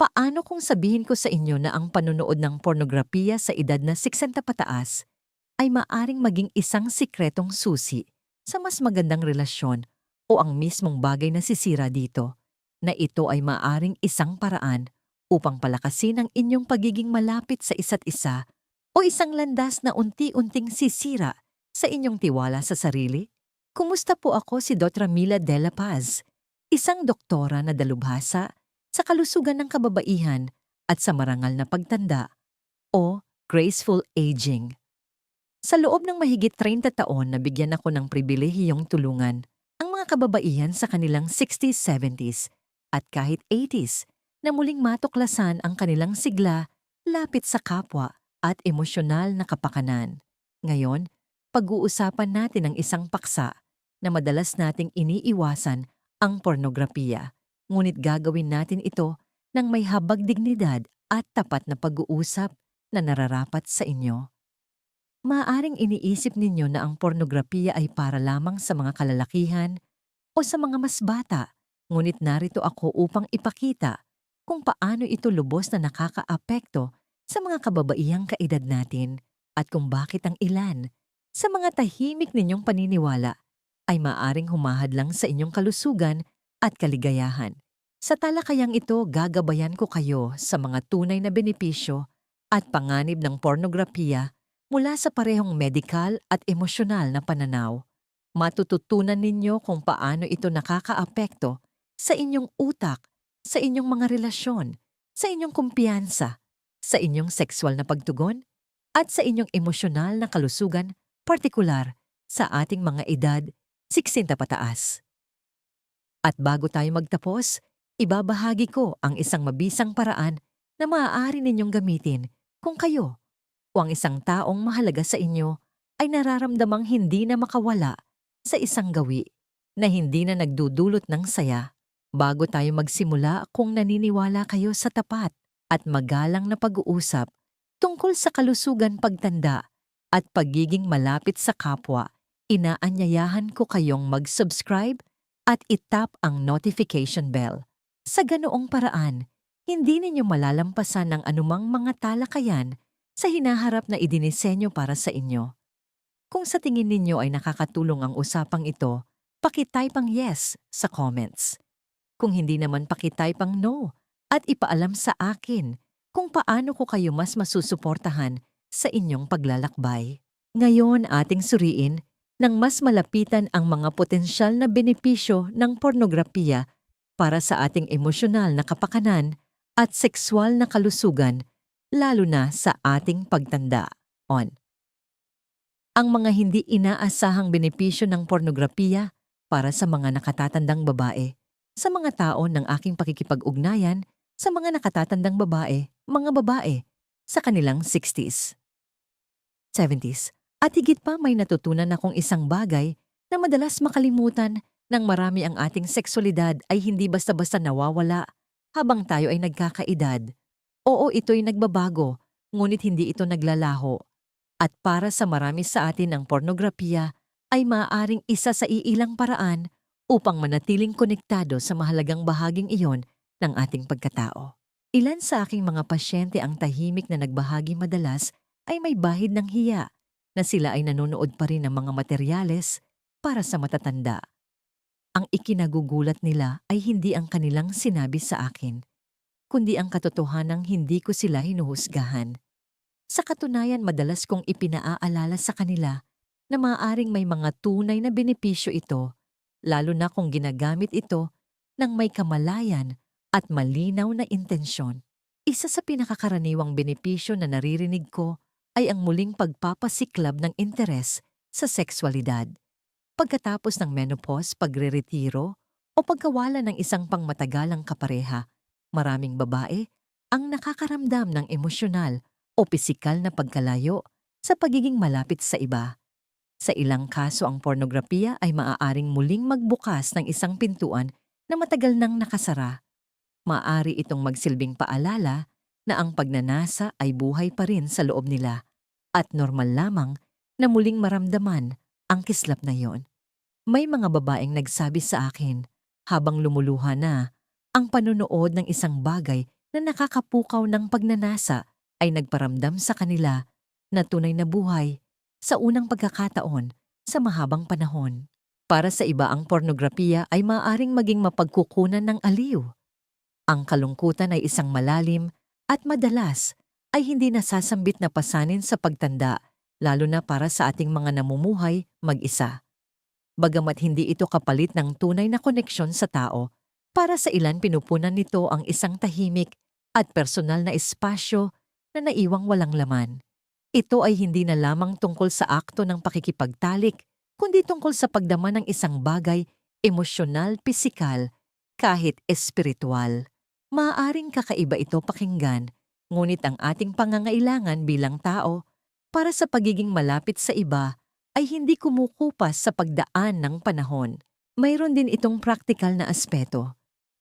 Paano kung sabihin ko sa inyo na ang panunood ng pornografiya sa edad na 60 pataas ay maaring maging isang sikretong susi sa mas magandang relasyon o ang mismong bagay na sisira dito, na ito ay maaring isang paraan upang palakasin ang inyong pagiging malapit sa isa't isa o isang landas na unti-unting sisira sa inyong tiwala sa sarili? Kumusta po ako si Dr. Mila De La Paz, isang doktora na dalubhasa sa kalusugan ng kababaihan at sa marangal na pagtanda o graceful aging. Sa loob ng mahigit 30 taon na bigyan ako ng pribilehiyong tulungan ang mga kababaihan sa kanilang 60s, 70s at kahit 80s na muling matuklasan ang kanilang sigla lapit sa kapwa at emosyonal na kapakanan. Ngayon, pag-uusapan natin ang isang paksa na madalas nating iniiwasan ang pornografiya. Ngunit gagawin natin ito ng may habag dignidad at tapat na pag-uusap na nararapat sa inyo. Maaring iniisip ninyo na ang pornografiya ay para lamang sa mga kalalakihan o sa mga mas bata, ngunit narito ako upang ipakita kung paano ito lubos na nakakaapekto sa mga kababaihang kaedad natin at kung bakit ang ilan sa mga tahimik ninyong paniniwala ay maaring humahad lang sa inyong kalusugan at kaligayahan. Sa talakayang ito, gagabayan ko kayo sa mga tunay na benepisyo at panganib ng pornografiya mula sa parehong medikal at emosyonal na pananaw. Matututunan ninyo kung paano ito nakakaapekto sa inyong utak, sa inyong mga relasyon, sa inyong kumpiyansa, sa inyong sexual na pagtugon, at sa inyong emosyonal na kalusugan, partikular sa ating mga edad 60 pataas. At bago tayo magtapos, ibabahagi ko ang isang mabisang paraan na maaari ninyong gamitin kung kayo o ang isang taong mahalaga sa inyo ay nararamdamang hindi na makawala sa isang gawi na hindi na nagdudulot ng saya. Bago tayo magsimula kung naniniwala kayo sa tapat at magalang na pag-uusap tungkol sa kalusugan pagtanda at pagiging malapit sa kapwa, inaanyayahan ko kayong mag-subscribe at itap ang notification bell. Sa ganoong paraan, hindi ninyo malalampasan ng anumang mga talakayan sa hinaharap na idinisenyo para sa inyo. Kung sa tingin ninyo ay nakakatulong ang usapang ito, pakitype ang yes sa comments. Kung hindi naman pakitype ang no at ipaalam sa akin kung paano ko kayo mas masusuportahan sa inyong paglalakbay. Ngayon ating suriin nang mas malapitan ang mga potensyal na benepisyo ng pornografiya para sa ating emosyonal na kapakanan at sexual na kalusugan, lalo na sa ating pagtanda. On. Ang mga hindi inaasahang benepisyo ng pornografiya para sa mga nakatatandang babae, sa mga tao ng aking pakikipag-ugnayan, sa mga nakatatandang babae, mga babae, sa kanilang 60s. 70s, at higit pa may natutunan akong isang bagay na madalas makalimutan nang marami ang ating seksualidad ay hindi basta-basta nawawala habang tayo ay nagkakaedad. Oo, ito'y nagbabago, ngunit hindi ito naglalaho. At para sa marami sa atin ang pornografiya ay maaaring isa sa iilang paraan upang manatiling konektado sa mahalagang bahaging iyon ng ating pagkatao. Ilan sa aking mga pasyente ang tahimik na nagbahagi madalas ay may bahid ng hiya na sila ay nanonood pa rin ng mga materyales para sa matatanda. Ang ikinagugulat nila ay hindi ang kanilang sinabi sa akin, kundi ang katotohanang hindi ko sila hinuhusgahan. Sa katunayan madalas kong ipinaaalala sa kanila na maaaring may mga tunay na benepisyo ito, lalo na kung ginagamit ito ng may kamalayan at malinaw na intensyon. Isa sa pinakakaraniwang benepisyo na naririnig ko ay ang muling pagpapasiklab ng interes sa sexualidad. Pagkatapos ng menopause, pagre-retiro, o pagkawala ng isang pangmatagalang kapareha, maraming babae ang nakakaramdam ng emosyonal o pisikal na pagkalayo sa pagiging malapit sa iba. Sa ilang kaso ang pornografiya ay maaaring muling magbukas ng isang pintuan na matagal nang nakasara. Maari itong magsilbing paalala na ang pagnanasa ay buhay pa rin sa loob nila at normal lamang na muling maramdaman ang kislap na yon. May mga babaeng nagsabi sa akin habang lumuluha na ang panunood ng isang bagay na nakakapukaw ng pagnanasa ay nagparamdam sa kanila na tunay na buhay sa unang pagkakataon sa mahabang panahon. Para sa iba ang pornografiya ay maaaring maging mapagkukunan ng aliw. Ang kalungkutan ay isang malalim at madalas ay hindi nasasambit na pasanin sa pagtanda, lalo na para sa ating mga namumuhay mag-isa. Bagamat hindi ito kapalit ng tunay na koneksyon sa tao, para sa ilan pinupunan nito ang isang tahimik at personal na espasyo na naiwang walang laman. Ito ay hindi na lamang tungkol sa akto ng pakikipagtalik, kundi tungkol sa pagdama ng isang bagay, emosyonal, pisikal, kahit espiritual. Maaaring kakaiba ito pakinggan, ngunit ang ating pangangailangan bilang tao para sa pagiging malapit sa iba ay hindi kumukupas sa pagdaan ng panahon. Mayroon din itong praktikal na aspeto.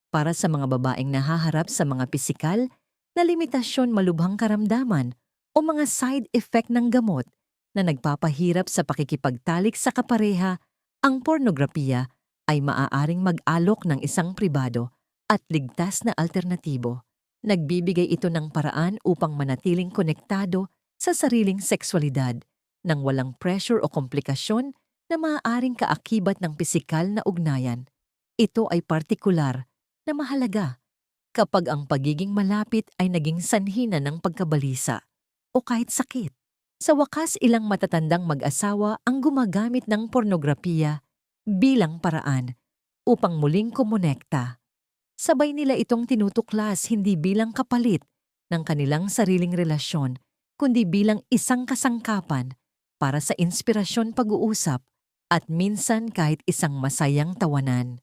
Para sa mga babaeng nahaharap sa mga pisikal na limitasyon malubhang karamdaman o mga side effect ng gamot na nagpapahirap sa pakikipagtalik sa kapareha, ang pornografiya ay maaaring mag-alok ng isang pribado at ligtas na alternatibo. Nagbibigay ito ng paraan upang manatiling konektado sa sariling sexualidad nang walang pressure o komplikasyon na maaaring kaakibat ng pisikal na ugnayan. Ito ay partikular na mahalaga kapag ang pagiging malapit ay naging sanhina ng pagkabalisa o kahit sakit. Sa wakas ilang matatandang mag-asawa ang gumagamit ng pornografiya bilang paraan upang muling kumonekta. Sabay nila itong tinutuklas hindi bilang kapalit ng kanilang sariling relasyon, kundi bilang isang kasangkapan para sa inspirasyon pag-uusap at minsan kahit isang masayang tawanan.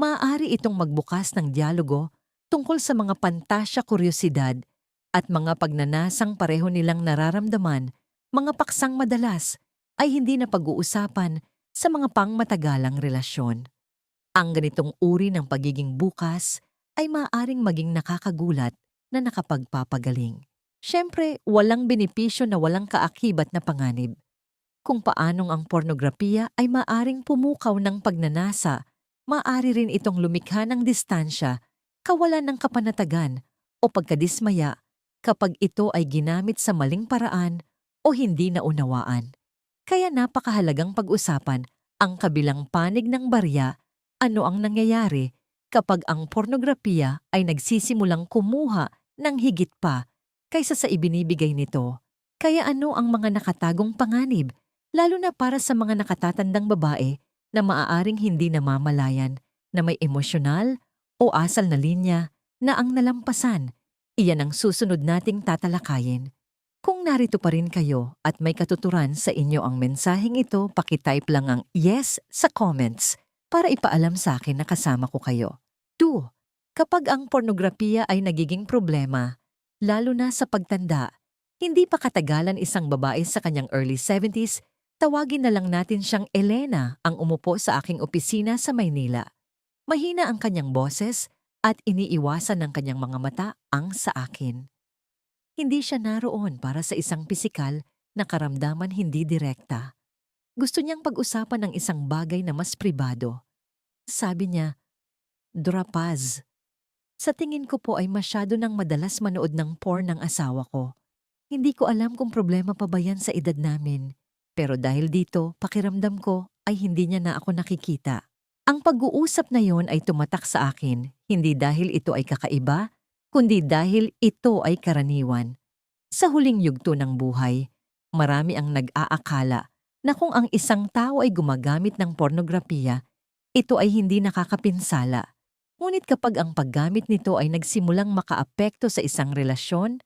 Maaari itong magbukas ng dialogo tungkol sa mga pantasya kuryosidad at mga pagnanasang pareho nilang nararamdaman, mga paksang madalas ay hindi na pag-uusapan sa mga pangmatagalang relasyon. Ang ganitong uri ng pagiging bukas ay maaaring maging nakakagulat na nakapagpapagaling. Siyempre, walang benepisyo na walang kaakibat na panganib. Kung paanong ang pornografiya ay maaring pumukaw ng pagnanasa, maaari rin itong lumikha ng distansya, kawalan ng kapanatagan o pagkadismaya kapag ito ay ginamit sa maling paraan o hindi naunawaan. Kaya napakahalagang pag-usapan ang kabilang panig ng barya ano ang nangyayari kapag ang pornografiya ay nagsisimulang kumuha ng higit pa kaysa sa ibinibigay nito. Kaya ano ang mga nakatagong panganib, lalo na para sa mga nakatatandang babae na maaaring hindi namamalayan na may emosyonal o asal na linya na ang nalampasan. Iyan ang susunod nating tatalakayin. Kung narito pa rin kayo at may katuturan sa inyo ang mensaheng ito, pakitype lang ang yes sa comments para ipaalam sa akin na kasama ko kayo. 2. Kapag ang pornografiya ay nagiging problema, lalo na sa pagtanda, hindi pa katagalan isang babae sa kanyang early 70s, tawagin na lang natin siyang Elena ang umupo sa aking opisina sa Maynila. Mahina ang kanyang boses at iniiwasan ng kanyang mga mata ang sa akin. Hindi siya naroon para sa isang pisikal na karamdaman hindi direkta. Gusto niyang pag-usapan ng isang bagay na mas pribado. Sabi niya, Drapaz. Sa tingin ko po ay masyado nang madalas manood ng porn ng asawa ko. Hindi ko alam kung problema pa ba yan sa edad namin. Pero dahil dito, pakiramdam ko ay hindi niya na ako nakikita. Ang pag-uusap na yon ay tumatak sa akin, hindi dahil ito ay kakaiba, kundi dahil ito ay karaniwan. Sa huling yugto ng buhay, marami ang nag-aakala na kung ang isang tao ay gumagamit ng pornografiya, ito ay hindi nakakapinsala. Ngunit kapag ang paggamit nito ay nagsimulang makaapekto sa isang relasyon,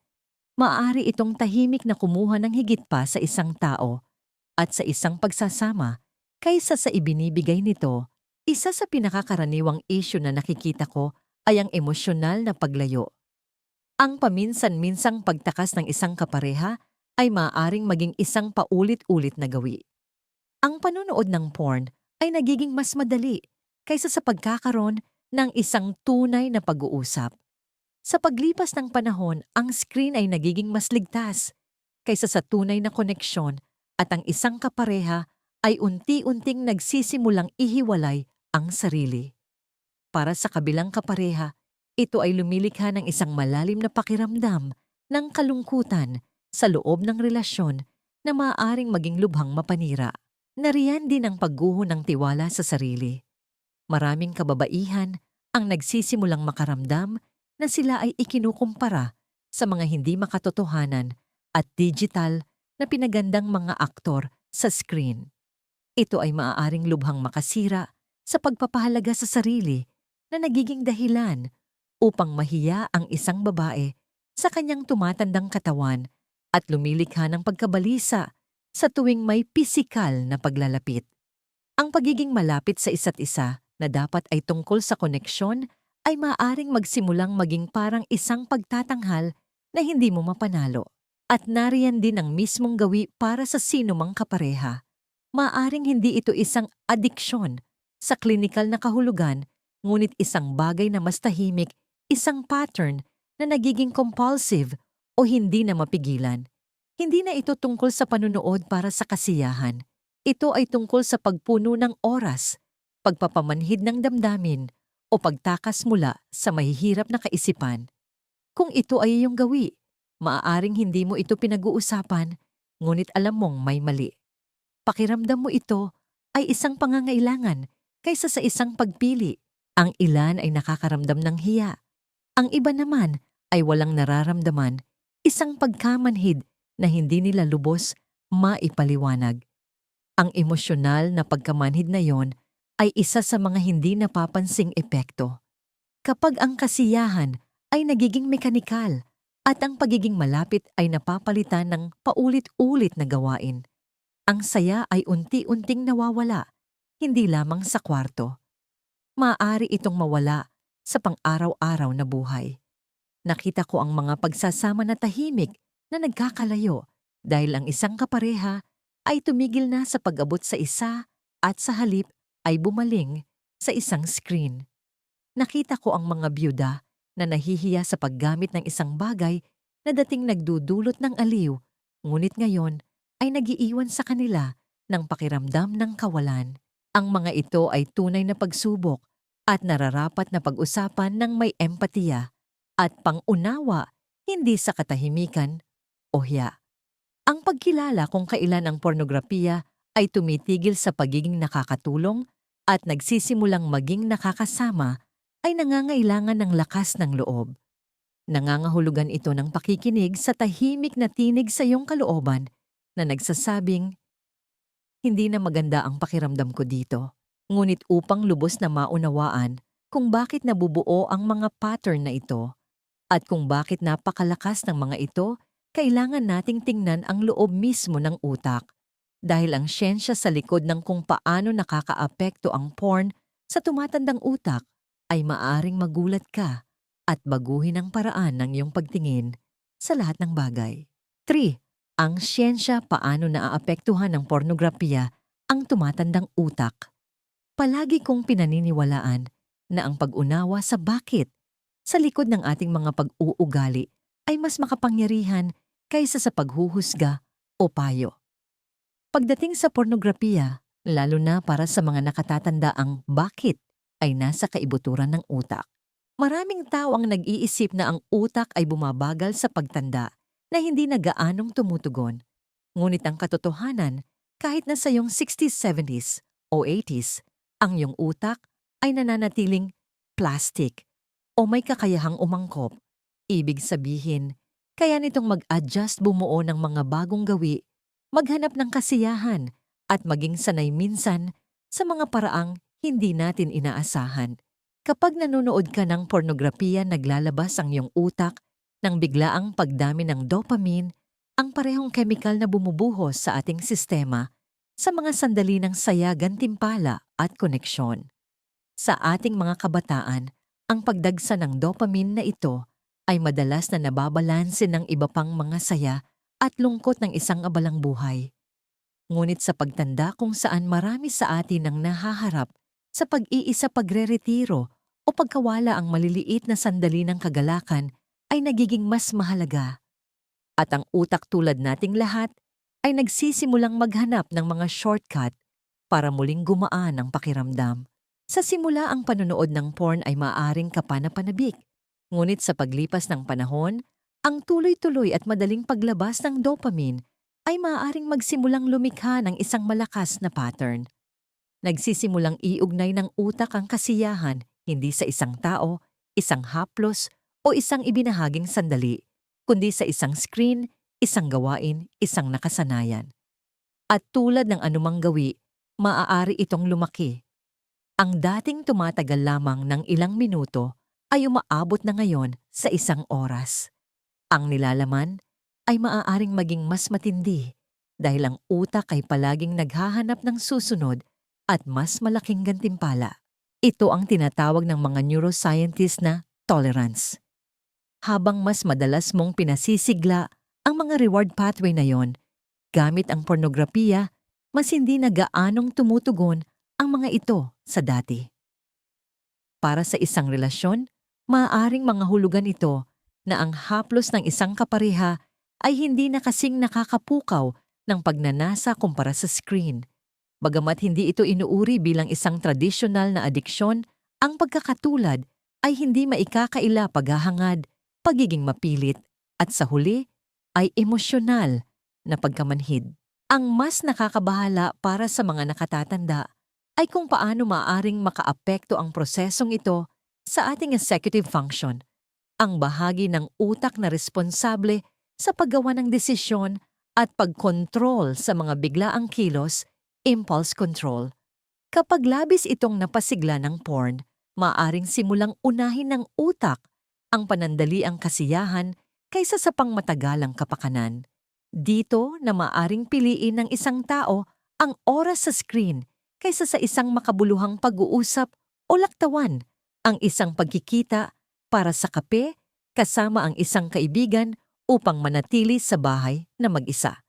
maaari itong tahimik na kumuha ng higit pa sa isang tao at sa isang pagsasama kaysa sa ibinibigay nito. Isa sa pinakakaraniwang issue na nakikita ko ay ang emosyonal na paglayo. Ang paminsan-minsang pagtakas ng isang kapareha ay maaaring maging isang paulit-ulit na gawi. Ang panonood ng porn ay nagiging mas madali kaysa sa pagkakaroon ng isang tunay na pag-uusap. Sa paglipas ng panahon, ang screen ay nagiging mas ligtas kaysa sa tunay na koneksyon at ang isang kapareha ay unti-unting nagsisimulang ihiwalay ang sarili. Para sa kabilang kapareha, Ito ay lumilikha ng isang malalim na pakiramdam ng kalungkutan sa loob ng relasyon na maaaring maging lubhang mapanira. Nariyan din ang pagguho ng tiwala sa sarili. Maraming kababaihan ang nagsisimulang makaramdam na sila ay ikinukumpara sa mga hindi makatotohanan at digital na pinagandang mga aktor sa screen. Ito ay maaaring lubhang makasira sa pagpapahalaga sa sarili na nagiging dahilan upang mahiya ang isang babae sa kanyang tumatandang katawan at lumilikha ng pagkabalisa sa tuwing may pisikal na paglalapit. Ang pagiging malapit sa isa't isa na dapat ay tungkol sa koneksyon ay maaring magsimulang maging parang isang pagtatanghal na hindi mo mapanalo. At nariyan din ang mismong gawi para sa sino mang kapareha. Maaring hindi ito isang adiksyon sa klinikal na kahulugan, ngunit isang bagay na mas tahimik, isang pattern na nagiging compulsive o hindi na mapigilan. Hindi na ito tungkol sa panunood para sa kasiyahan. Ito ay tungkol sa pagpuno ng oras, pagpapamanhid ng damdamin, o pagtakas mula sa mahihirap na kaisipan. Kung ito ay iyong gawi, maaaring hindi mo ito pinag-uusapan, ngunit alam mong may mali. Pakiramdam mo ito ay isang pangangailangan kaysa sa isang pagpili. Ang ilan ay nakakaramdam ng hiya. Ang iba naman ay walang nararamdaman, isang pagkamanhid na hindi nila lubos maipaliwanag. Ang emosyonal na pagkamanhid na yon ay isa sa mga hindi napapansing epekto. Kapag ang kasiyahan ay nagiging mekanikal at ang pagiging malapit ay napapalitan ng paulit-ulit na gawain. Ang saya ay unti-unting nawawala, hindi lamang sa kwarto. Maaari itong mawala sa pang-araw-araw na buhay. Nakita ko ang mga pagsasama na tahimik na nagkakalayo dahil ang isang kapareha ay tumigil na sa pag-abot sa isa at sa halip ay bumaling sa isang screen. Nakita ko ang mga byuda na nahihiya sa paggamit ng isang bagay na dating nagdudulot ng aliw, ngunit ngayon ay nagiiwan sa kanila ng pakiramdam ng kawalan. Ang mga ito ay tunay na pagsubok at nararapat na pag-usapan ng may empatiya at pangunawa, hindi sa katahimikan o hiya. Ang pagkilala kung kailan ang pornografiya ay tumitigil sa pagiging nakakatulong at nagsisimulang maging nakakasama ay nangangailangan ng lakas ng loob. Nangangahulugan ito ng pakikinig sa tahimik na tinig sa iyong kalooban na nagsasabing, Hindi na maganda ang pakiramdam ko dito, ngunit upang lubos na maunawaan kung bakit nabubuo ang mga pattern na ito at kung bakit napakalakas ng mga ito, kailangan nating tingnan ang loob mismo ng utak dahil ang siyensya sa likod ng kung paano nakakaapekto ang porn sa tumatandang utak ay maaring magulat ka at baguhin ang paraan ng iyong pagtingin sa lahat ng bagay. 3. Ang siyensya paano naaapektuhan ng pornografiya ang tumatandang utak. Palagi kong pinaniniwalaan na ang pag-unawa sa bakit sa likod ng ating mga pag-uugali ay mas makapangyarihan kaysa sa paghuhusga o payo. Pagdating sa pornografiya, lalo na para sa mga nakatatanda ang bakit ay nasa kaibuturan ng utak. Maraming tao ang nag-iisip na ang utak ay bumabagal sa pagtanda na hindi na gaanong tumutugon. Ngunit ang katotohanan, kahit na sa iyong 60s, 70s o 80s, ang iyong utak ay nananatiling plastic o may kakayahang umangkop. Ibig sabihin, kaya nitong mag-adjust bumuo ng mga bagong gawi, maghanap ng kasiyahan at maging sanay minsan sa mga paraang hindi natin inaasahan. Kapag nanonood ka ng pornografiya naglalabas ang iyong utak ng biglaang pagdami ng dopamine, ang parehong chemical na bumubuhos sa ating sistema sa mga sandali ng saya, gantimpala at koneksyon. Sa ating mga kabataan, ang pagdagsa ng dopamine na ito ay madalas na nababalanse ng iba pang mga saya at lungkot ng isang abalang buhay. Ngunit sa pagtanda kung saan marami sa atin ang nahaharap sa pag-iisa pagre-retiro o pagkawala ang maliliit na sandali ng kagalakan ay nagiging mas mahalaga. At ang utak tulad nating lahat ay nagsisimulang maghanap ng mga shortcut para muling gumaan ang pakiramdam. Sa simula ang panonood ng porn ay maaring kapanapanabik Ngunit sa paglipas ng panahon, ang tuloy-tuloy at madaling paglabas ng dopamine ay maaaring magsimulang lumikha ng isang malakas na pattern. Nagsisimulang iugnay ng utak ang kasiyahan hindi sa isang tao, isang haplos o isang ibinahaging sandali, kundi sa isang screen, isang gawain, isang nakasanayan. At tulad ng anumang gawi, maaari itong lumaki. Ang dating tumatagal lamang ng ilang minuto ay umaabot na ngayon sa isang oras. Ang nilalaman ay maaaring maging mas matindi dahil ang utak ay palaging naghahanap ng susunod at mas malaking gantimpala. Ito ang tinatawag ng mga neuroscientists na tolerance. Habang mas madalas mong pinasisigla ang mga reward pathway na yon, gamit ang pornografiya, mas hindi na gaanong tumutugon ang mga ito sa dati. Para sa isang relasyon, maaaring mga hulugan ito na ang haplos ng isang kapareha ay hindi na kasing nakakapukaw ng pagnanasa kumpara sa screen. Bagamat hindi ito inuuri bilang isang tradisyonal na adiksyon, ang pagkakatulad ay hindi maikakaila paghahangad, pagiging mapilit, at sa huli ay emosyonal na pagkamanhid. Ang mas nakakabahala para sa mga nakatatanda ay kung paano maaring makaapekto ang prosesong ito sa ating executive function, ang bahagi ng utak na responsable sa paggawa ng desisyon at pagkontrol sa mga biglaang kilos, impulse control. Kapag labis itong napasigla ng porn, maaring simulang unahin ng utak ang panandaliang kasiyahan kaysa sa pangmatagalang kapakanan. Dito na maaring piliin ng isang tao ang oras sa screen kaysa sa isang makabuluhang pag-uusap o laktawan, ang isang pagkikita para sa kape kasama ang isang kaibigan upang manatili sa bahay na mag-isa.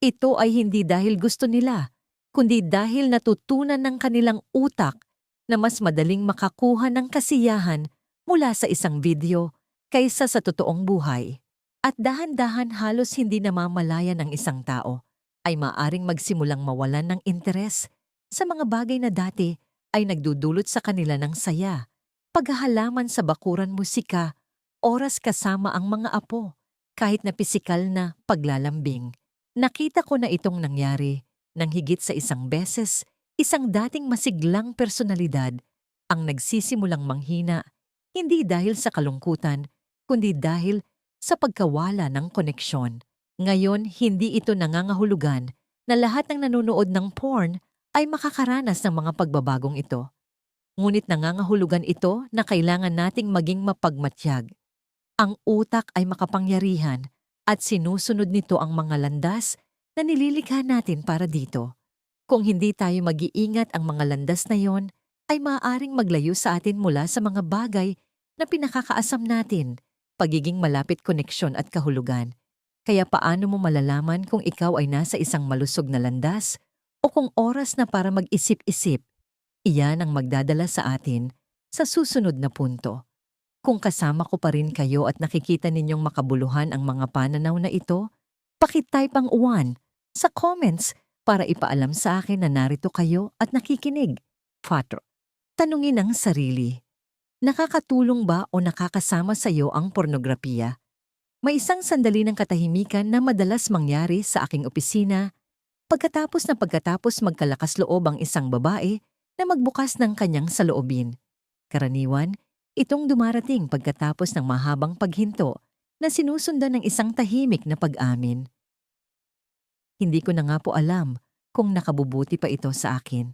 Ito ay hindi dahil gusto nila, kundi dahil natutunan ng kanilang utak na mas madaling makakuha ng kasiyahan mula sa isang video kaysa sa totoong buhay. At dahan-dahan halos hindi namamalayan ng isang tao ay maaring magsimulang mawalan ng interes sa mga bagay na dati ay nagdudulot sa kanila ng saya, paghahalaman sa bakuran musika, oras kasama ang mga apo, kahit na pisikal na paglalambing. Nakita ko na itong nangyari nang higit sa isang beses, isang dating masiglang personalidad ang nagsisimulang manghina hindi dahil sa kalungkutan, kundi dahil sa pagkawala ng koneksyon. Ngayon, hindi ito nangangahulugan na lahat ng nanonood ng porn ay makakaranas ng mga pagbabagong ito. Ngunit nangangahulugan ito na kailangan nating maging mapagmatyag. Ang utak ay makapangyarihan at sinusunod nito ang mga landas na nililikha natin para dito. Kung hindi tayo mag-iingat ang mga landas na yon, ay maaaring maglayo sa atin mula sa mga bagay na pinakakaasam natin, pagiging malapit koneksyon at kahulugan. Kaya paano mo malalaman kung ikaw ay nasa isang malusog na landas o kung oras na para mag-isip-isip, iyan ang magdadala sa atin sa susunod na punto. Kung kasama ko pa rin kayo at nakikita ninyong makabuluhan ang mga pananaw na ito, pakitype ang uwan sa comments para ipaalam sa akin na narito kayo at nakikinig. 4. Tanungin ang sarili. Nakakatulong ba o nakakasama sa iyo ang pornografiya? May isang sandali ng katahimikan na madalas mangyari sa aking opisina Pagkatapos na pagkatapos magkalakas loob ang isang babae na magbukas ng kanyang saloobin. Karaniwan, itong dumarating pagkatapos ng mahabang paghinto na sinusundan ng isang tahimik na pag-amin. Hindi ko na nga po alam kung nakabubuti pa ito sa akin.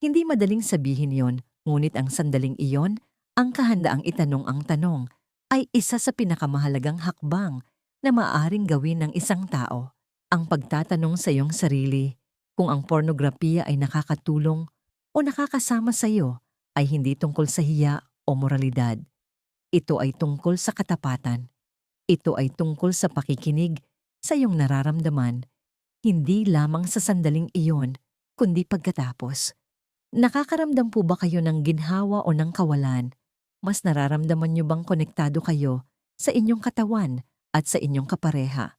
Hindi madaling sabihin yon, ngunit ang sandaling iyon, ang kahandaang itanong ang tanong, ay isa sa pinakamahalagang hakbang na maaring gawin ng isang tao. Ang pagtatanong sa iyong sarili kung ang pornografiya ay nakakatulong o nakakasama sa iyo ay hindi tungkol sa hiya o moralidad. Ito ay tungkol sa katapatan. Ito ay tungkol sa pakikinig sa iyong nararamdaman, hindi lamang sa sandaling iyon, kundi pagkatapos. Nakakaramdam po ba kayo ng ginhawa o ng kawalan? Mas nararamdaman niyo bang konektado kayo sa inyong katawan at sa inyong kapareha?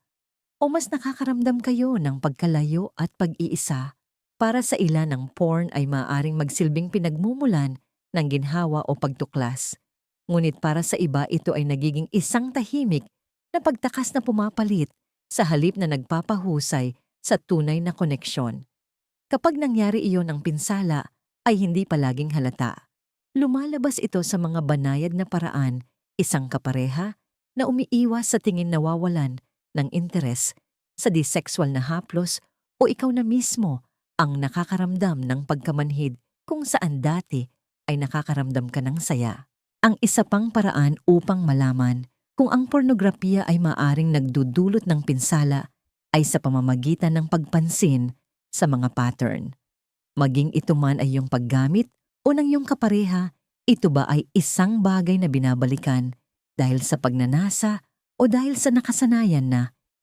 O mas nakakaramdam kayo ng pagkalayo at pag-iisa? Para sa ilan ng porn ay maaaring magsilbing pinagmumulan ng ginhawa o pagtuklas. Ngunit para sa iba ito ay nagiging isang tahimik na pagtakas na pumapalit sa halip na nagpapahusay sa tunay na koneksyon. Kapag nangyari iyon ang pinsala, ay hindi palaging halata. Lumalabas ito sa mga banayad na paraan, isang kapareha na umiiwas sa tingin nawawalan ng interes sa disexual na haplos o ikaw na mismo ang nakakaramdam ng pagkamanhid kung saan dati ay nakakaramdam ka ng saya. Ang isa pang paraan upang malaman kung ang pornografiya ay maaring nagdudulot ng pinsala ay sa pamamagitan ng pagpansin sa mga pattern. Maging ito man ay yung paggamit o ng iyong kapareha, ito ba ay isang bagay na binabalikan dahil sa pagnanasa o dahil sa nakasanayan na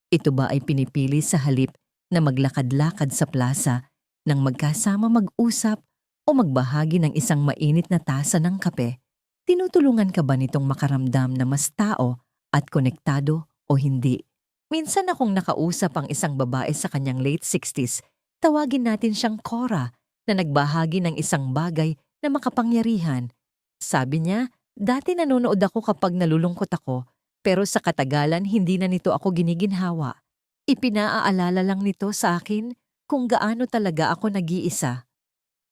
ito ba ay pinipili sa halip na maglakad-lakad sa plaza nang magkasama mag-usap o magbahagi ng isang mainit na tasa ng kape? Tinutulungan ka ba nitong makaramdam na mas tao at konektado o hindi? Minsan akong nakausap ang isang babae sa kanyang late 60s, tawagin natin siyang Cora, na nagbahagi ng isang bagay na makapangyarihan. Sabi niya, dati nanonood ako kapag nalulungkot ako, pero sa katagalan hindi na nito ako giniginhawa. Ipinaaalala lang nito sa akin kung gaano talaga ako nag-iisa.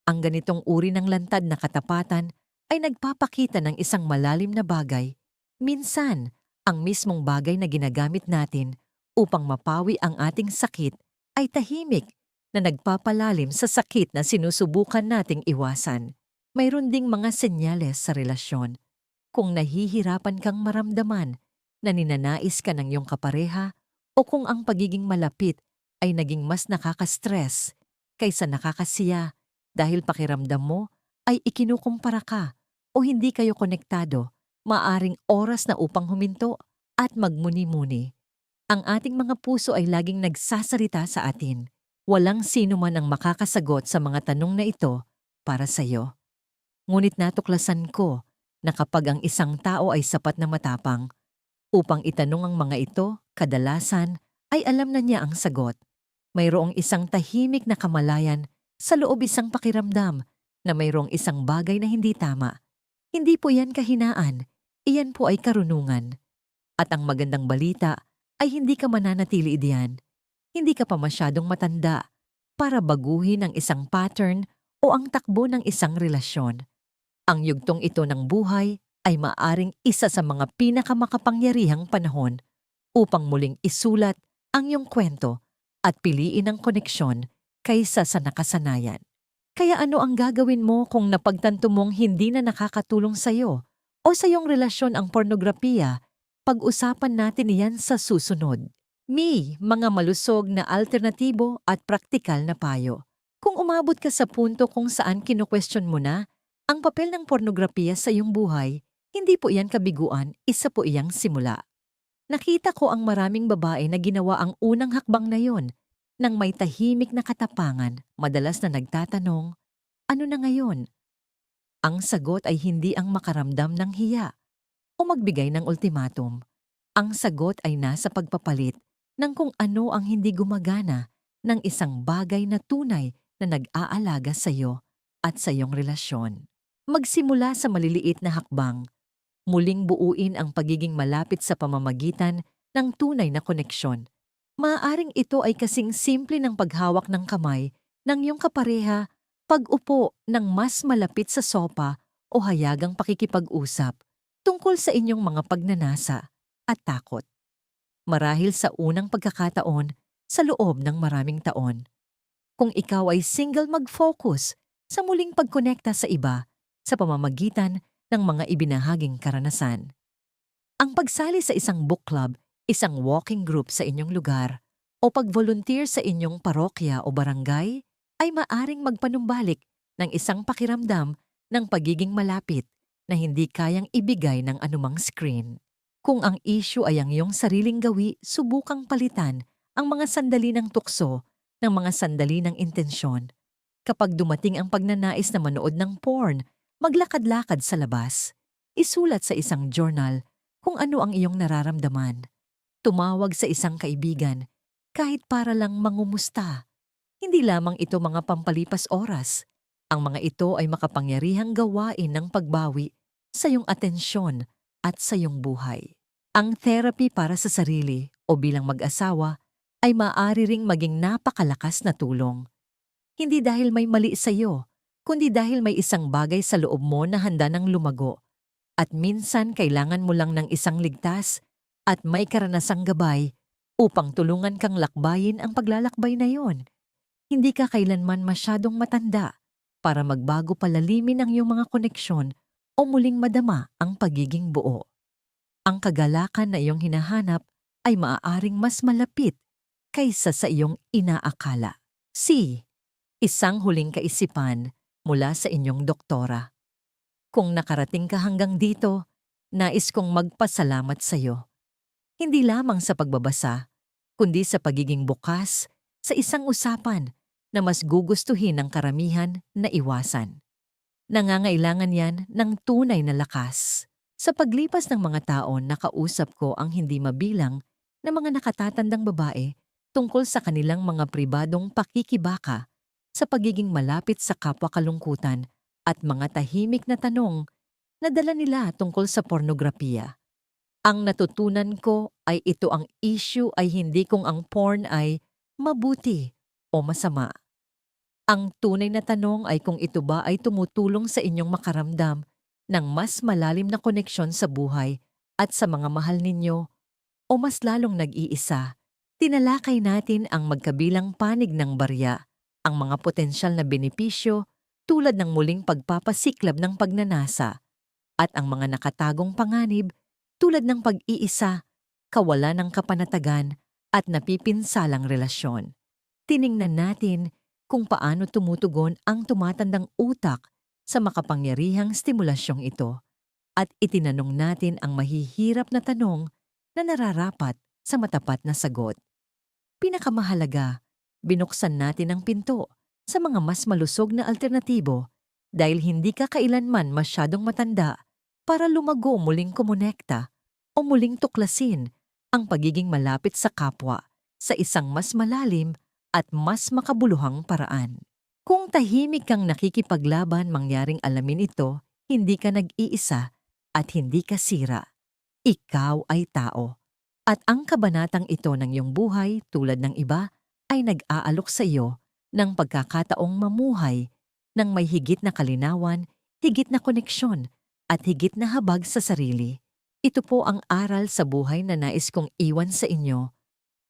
Ang ganitong uri ng lantad na katapatan ay nagpapakita ng isang malalim na bagay. Minsan, ang mismong bagay na ginagamit natin upang mapawi ang ating sakit ay tahimik na nagpapalalim sa sakit na sinusubukan nating iwasan. Mayroon ding mga senyales sa relasyon. Kung nahihirapan kang maramdaman na ninanais ka ng iyong kapareha o kung ang pagiging malapit ay naging mas nakaka-stress kaysa nakakasiya dahil pakiramdam mo ay ikinukumpara ka o hindi kayo konektado, maaring oras na upang huminto at magmuni-muni. Ang ating mga puso ay laging nagsasalita sa atin. Walang sino man ang makakasagot sa mga tanong na ito para sa iyo. Ngunit natuklasan ko na kapag ang isang tao ay sapat na matapang, upang itanong ang mga ito, kadalasan ay alam na niya ang sagot. Mayroong isang tahimik na kamalayan sa loob isang pakiramdam na mayroong isang bagay na hindi tama. Hindi po yan kahinaan, iyan po ay karunungan. At ang magandang balita ay hindi ka mananatili diyan. Hindi ka pa masyadong matanda para baguhin ang isang pattern o ang takbo ng isang relasyon. Ang yugtong ito ng buhay ay maaring isa sa mga pinakamakapangyarihang panahon upang muling isulat ang iyong kwento at piliin ang koneksyon kaysa sa nakasanayan. Kaya ano ang gagawin mo kung napagtanto mong hindi na nakakatulong sa iyo o sa iyong relasyon ang pornografiya? Pag-usapan natin iyan sa susunod. Me, mga malusog na alternatibo at praktikal na payo. Kung umabot ka sa punto kung saan kino-question mo na ang papel ng pornografiya sa iyong buhay, hindi po iyan kabiguan, isa po iyang simula. Nakita ko ang maraming babae na ginawa ang unang hakbang na yon nang may tahimik na katapangan, madalas na nagtatanong, ano na ngayon? Ang sagot ay hindi ang makaramdam ng hiya o magbigay ng ultimatum. Ang sagot ay nasa pagpapalit ng kung ano ang hindi gumagana ng isang bagay na tunay na nag-aalaga sa iyo at sa iyong relasyon. Magsimula sa maliliit na hakbang muling buuin ang pagiging malapit sa pamamagitan ng tunay na koneksyon. Maaaring ito ay kasing simple ng paghawak ng kamay ng iyong kapareha, pag-upo ng mas malapit sa sopa o hayagang pakikipag-usap tungkol sa inyong mga pagnanasa at takot. Marahil sa unang pagkakataon sa loob ng maraming taon. Kung ikaw ay single mag-focus sa muling pagkonekta sa iba sa pamamagitan ng mga ibinahaging karanasan. Ang pagsali sa isang book club, isang walking group sa inyong lugar, o pag-volunteer sa inyong parokya o barangay ay maaring magpanumbalik ng isang pakiramdam ng pagiging malapit na hindi kayang ibigay ng anumang screen. Kung ang issue ay ang iyong sariling gawi, subukang palitan ang mga sandali ng tukso ng mga sandali ng intensyon. Kapag dumating ang pagnanais na manood ng porn maglakad-lakad sa labas, isulat sa isang journal kung ano ang iyong nararamdaman. Tumawag sa isang kaibigan, kahit para lang mangumusta. Hindi lamang ito mga pampalipas oras. Ang mga ito ay makapangyarihang gawain ng pagbawi sa iyong atensyon at sa iyong buhay. Ang therapy para sa sarili o bilang mag-asawa ay maaari ring maging napakalakas na tulong. Hindi dahil may mali sa iyo, kundi dahil may isang bagay sa loob mo na handa ng lumago. At minsan kailangan mo lang ng isang ligtas at may karanasang gabay upang tulungan kang lakbayin ang paglalakbay na yon. Hindi ka kailanman masyadong matanda para magbago palalimin ang iyong mga koneksyon o muling madama ang pagiging buo. Ang kagalakan na iyong hinahanap ay maaaring mas malapit kaysa sa iyong inaakala. C. Isang huling kaisipan mula sa inyong doktora. Kung nakarating ka hanggang dito, nais kong magpasalamat sa iyo. Hindi lamang sa pagbabasa, kundi sa pagiging bukas sa isang usapan na mas gugustuhin ng karamihan na iwasan. Nangangailangan yan ng tunay na lakas. Sa paglipas ng mga taon, nakausap ko ang hindi mabilang na mga nakatatandang babae tungkol sa kanilang mga pribadong pakikibaka sa pagiging malapit sa kapwa kalungkutan at mga tahimik na tanong na dala nila tungkol sa pornografiya. Ang natutunan ko ay ito ang issue ay hindi kung ang porn ay mabuti o masama. Ang tunay na tanong ay kung ito ba ay tumutulong sa inyong makaramdam ng mas malalim na koneksyon sa buhay at sa mga mahal ninyo o mas lalong nag-iisa. Tinalakay natin ang magkabilang panig ng barya, ang mga potensyal na benepisyo tulad ng muling pagpapasiklab ng pagnanasa at ang mga nakatagong panganib tulad ng pag-iisa, kawalan ng kapanatagan at napipinsalang relasyon. Tiningnan natin kung paano tumutugon ang tumatandang utak sa makapangyarihang stimulasyong ito at itinanong natin ang mahihirap na tanong na nararapat sa matapat na sagot. Pinakamahalaga, binuksan natin ang pinto sa mga mas malusog na alternatibo dahil hindi ka kailanman masyadong matanda para lumago muling kumonekta o muling tuklasin ang pagiging malapit sa kapwa sa isang mas malalim at mas makabuluhang paraan. Kung tahimik kang nakikipaglaban mangyaring alamin ito, hindi ka nag-iisa at hindi ka sira. Ikaw ay tao. At ang kabanatang ito ng iyong buhay tulad ng iba ay nag-aalok sa iyo ng pagkakataong mamuhay ng may higit na kalinawan, higit na koneksyon at higit na habag sa sarili. Ito po ang aral sa buhay na nais kong iwan sa inyo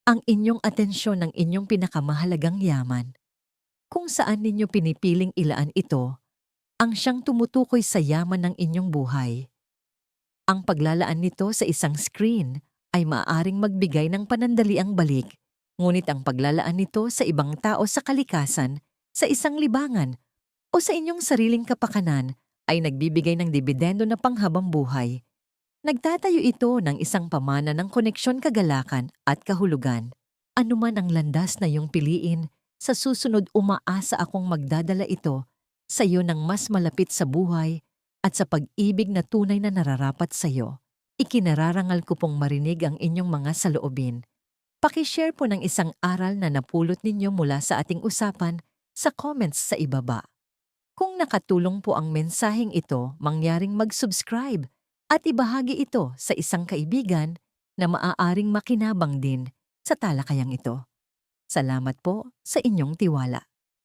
ang inyong atensyon ng inyong pinakamahalagang yaman. Kung saan ninyo pinipiling ilaan ito, ang siyang tumutukoy sa yaman ng inyong buhay. Ang paglalaan nito sa isang screen ay maaaring magbigay ng panandaliang balik, ngunit ang paglalaan nito sa ibang tao sa kalikasan, sa isang libangan, o sa inyong sariling kapakanan ay nagbibigay ng dibidendo na panghabang buhay Nagtatayo ito ng isang pamana ng koneksyon kagalakan at kahulugan. Ano man ang landas na iyong piliin, sa susunod umaasa akong magdadala ito sa iyo ng mas malapit sa buhay at sa pag-ibig na tunay na nararapat sa iyo. Ikinararangal ko pong marinig ang inyong mga saloobin. Pakishare po ng isang aral na napulot ninyo mula sa ating usapan sa comments sa ibaba. Kung nakatulong po ang mensaheng ito, mangyaring mag-subscribe at ibahagi ito sa isang kaibigan na maaaring makinabang din sa talakayang ito. Salamat po sa inyong tiwala.